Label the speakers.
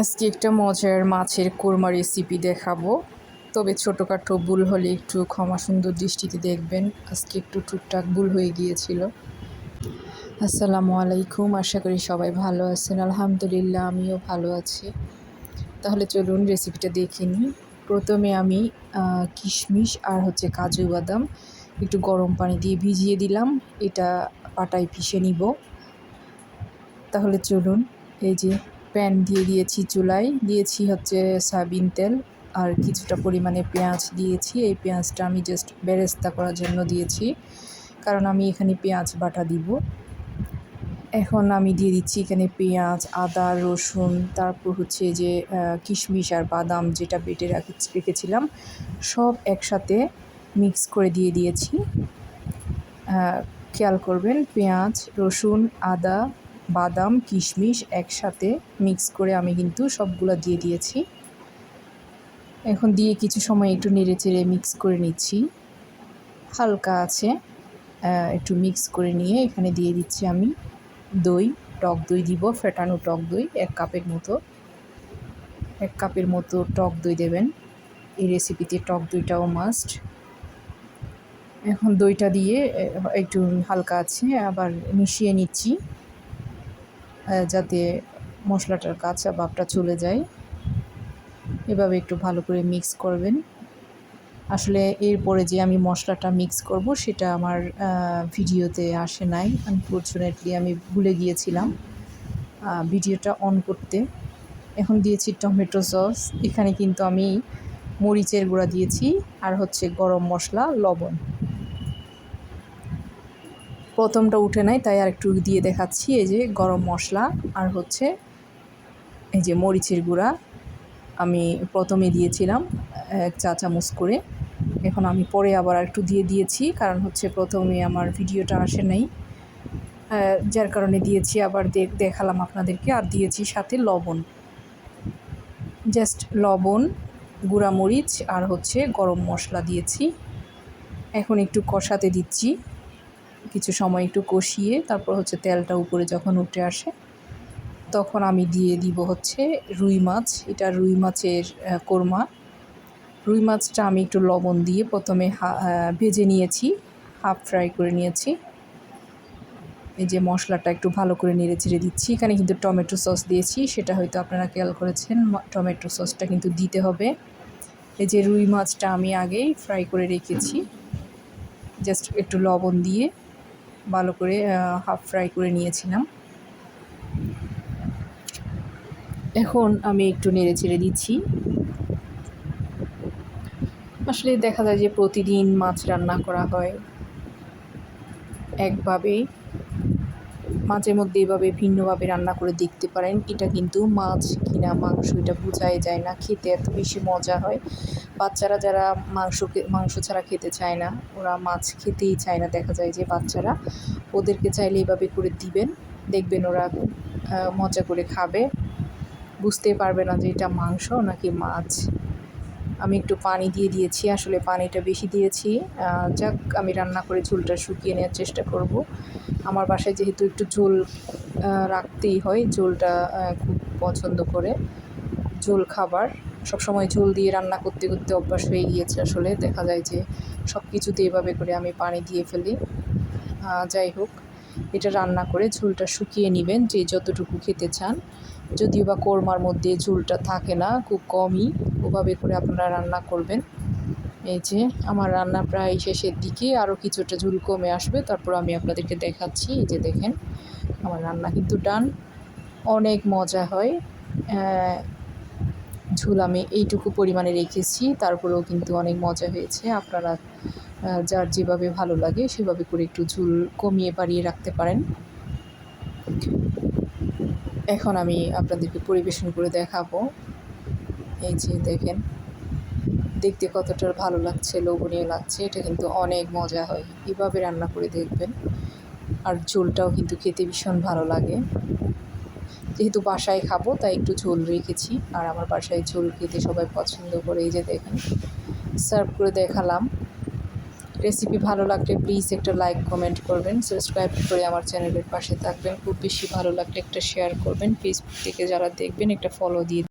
Speaker 1: আজকে একটা মজার মাছের কোরমা রেসিপি দেখাবো। তবে ছোটোখাটো ভুল হলে একটু ক্ষমা সুন্দর দৃষ্টিতে দেখবেন। আজকে একটু টুকটাক ভুল হয়ে গিয়েছিল। আসসালামু আলাইকুম, আশা করি সবাই ভালো আছেন। আলহামদুলিল্লাহ, আমিও ভালো আছি। তাহলে চলুন রেসিপিটা দেখে নিই। প্রথমে আমি কিশমিশ আর হচ্ছে কাজু বাদাম একটু গরম পানি দিয়ে ভিজিয়ে দিলাম। এটা পাটায় পিষে নিব। তাহলে চলুন, এই যে প্যান দিয়ে দিয়েছি চুলায়। দিয়েছি হচ্ছে সয়াবিন তেল আর কিছুটা পরিমাণে পেঁয়াজ দিয়েছি। এই পেঁয়াজটা আমি জাস্ট বেরেস্তা করার জন্য দিয়েছি, কারণ আমি এখানে পেঁয়াজ বাটা দিব। এখন আমি দিয়ে দিচ্ছি এখানে পেঁয়াজ, আদা, রসুন, তারপর হচ্ছে যে কিশমিশ আর বাদাম যেটা বেটে রাখি রেখেছিলাম, সব একসাথে মিক্স করে দিয়ে দিয়েছি। খেয়াল করবেন, পেঁয়াজ, রসুন, আদা বাদাম, কিশমিশ একসাথে মিক্স করে আমি কিন্তু সবগুলো দিয়ে দিয়েছি। এখন দিয়ে কিছু সময় একটু নেড়ে চেড়ে মিক্স করে নিচ্ছি। হালকা আছে একটু মিক্স করে নিয়ে এখানে দিয়ে দিচ্ছি আমি দই, টক দই দিব, ফেটানো টক দই এক কাপের মতো। এক কাপের মতো টক দই দেবেন। এই রেসিপিতে টক দইটাও মাস্ট এখন দইটা দিয়ে একটু হালকা আছে, আবার মিশিয়ে নিচ্ছি। যাতে মশলাটার কাঁচা ভাবটা চলে যায়। এভাবে একটু ভালো করে মিক্স করবেন। আসলে এরপরে যে আমি মশলাটা মিক্স করব, সেটা আমার ভিডিওতে আসে নাই। আনফর্চুনেটলি আমি ভুলে গিয়েছিলাম ভিডিওটা অন করতে। এখন দিয়েছি টমেটো সস এখানে কিন্তু আমি মরিচের গুঁড়া দিয়েছি, আর হচ্ছে গরম মশলা, লবণ। প্রথমটা উঠে নাই, তাই আর একটু দিয়ে দেখাচ্ছি। এই যে গরম মশলা আর হচ্ছে এই যে মরিচের গুঁড়া। আমি প্রথমে দিয়েছিলাম এক চা চামচ করে। এখন আমি পরে আবার একটু দিয়ে দিয়েছি, কারণ হচ্ছে প্রথমে আমার ভিডিওটা আসে নাই। যার কারণে দিয়েছি, আবার দেখ দেখালাম আপনাদেরকে। আর দিয়েছি সাথে লবণ। জাস্ট লবণ গুঁড়া মরিচ আর হচ্ছে গরম মশলা দিয়েছি। এখন একটু কষাতে দিচ্ছি। কিছু সময় একটু কষিয়ে তারপর হচ্ছে তেলটা উপরে যখন উঠে আসে, তখন আমি দিয়ে দিব হচ্ছে রুই মাছ। এটা রুই মাছের কোরমা। রুই মাছটা আমি একটু লবণ দিয়ে প্রথমে ভেজে নিয়েছি, হাফ ফ্রাই করে নিয়েছি। এই যে মশলাটা একটু ভালো করে নেড়ে চেড়ে দিচ্ছি। এখানে কিন্তু টমেটো সস দিয়েছি, সেটা হয়তো আপনারা খেয়াল করেছেন টমেটো সসটা কিন্তু দিতে হবে। এই যে রুই মাছটা আমি আগেই ফ্রাই করে রেখেছি। জাস্ট একটু লবণ দিয়ে ভালো করে হাফ ফ্রাই করে নিয়েছিলাম। এখন আমি একটু নেড়ে চেড়ে দিচ্ছি। আসলে দেখা যায় যে প্রতিদিন মাছ রান্না করা হয় একভাবেই মাঝে মধ্যে এভাবে ভিন্নভাবে রান্না করে দেখতে পারেন। এটা কিন্তু মাছ কিনা মাংস, এটা বোঝাই যায় না। খেতে এত বেশি মজা হয়। বাচ্চারা যারা মাংস মাংস ছাড়া খেতে চায় না, ওরা মাছ খেতেই চায় না। দেখা যায় যে বাচ্চারা ওদেরকে চাইলে এভাবে করে দিবেন। দেখবেন ওরা মজা করে খাবে। বুঝতে পারবে না যে এটা মাংস নাকি মাছ। আমি একটু পানি দিয়ে দিয়েছি, আসলে পানিটা বেশি দিয়েছি। যাক, আমি রান্না করে ঝোলটা শুকিয়ে নেওয়ার চেষ্টা করব। আমার বাসায় যেহেতু একটু ঝোল রাখতেই হয়, ঝোলটা খুব পছন্দ করে। ঝোল খাবার, সবসময় ঝোল দিয়ে রান্না করতে করতে অভ্যাস হয়ে গিয়েছে আসলে। দেখা যায় যে সব কিছুতে এভাবে করে আমি পানি দিয়ে ফেলি। যাই হোক। এটা রান্না করে ঝুলটা শুকিয়ে নেবেন যে যতটুকু খেতে চান। যদিও বা কোরমার মধ্যে ঝুলটা থাকে না, খুব কমই। ওভাবে করে আপনারা রান্না করবেন। এই যে আমার রান্না প্রায় শেষের দিকে, আরও কিছুটা ঝুল কমে আসবে। তারপর আমি আপনাদেরকে দেখাচ্ছি, এই যে দেখেন, আমার রান্না কিন্তু ডান। অনেক মজা হয়। ঝুল আমি এইটুকু পরিমাণে রেখেছি, তারপরেও কিন্তু অনেক মজা হয়েছে। আপনারা যার যেভাবে ভালো লাগে সেভাবে করে একটু ঝুল কমিয়ে বাড়িয়ে রাখতে পারেন। এখন আমি আপনাদেরকে পরিবেশন করে দেখাবো। এই যে দেখেন, দেখতে কতটা ভালো লাগছে, লোভনীয় লাগছে, এটা কিন্তু অনেক মজা হয়। এভাবে রান্না করে দেখবেন, আর ঝোলটাও কিন্তু খেতে ভীষণ ভালো লাগে। যেহেতু বাসায় খাব, তাই একটু ঝোল রেখেছি, আর আমার বাসায় ঝোল খেতে সবাই পছন্দ করে। এই যে দেখেন, সার্ভ করে দেখালাম। রেসিপি ভালো লাগলে প্লিজ একটা লাইক কমেন্ট করবেন সাবস্ক্রাইব করে আমার চ্যানেলের পাশে থাকবেন। খুব বেশি ভালো লাগলে একটা শেয়ার করবেন। ফেসবুক থেকে যারা দেখবেন, একটা ফলো দিয়ে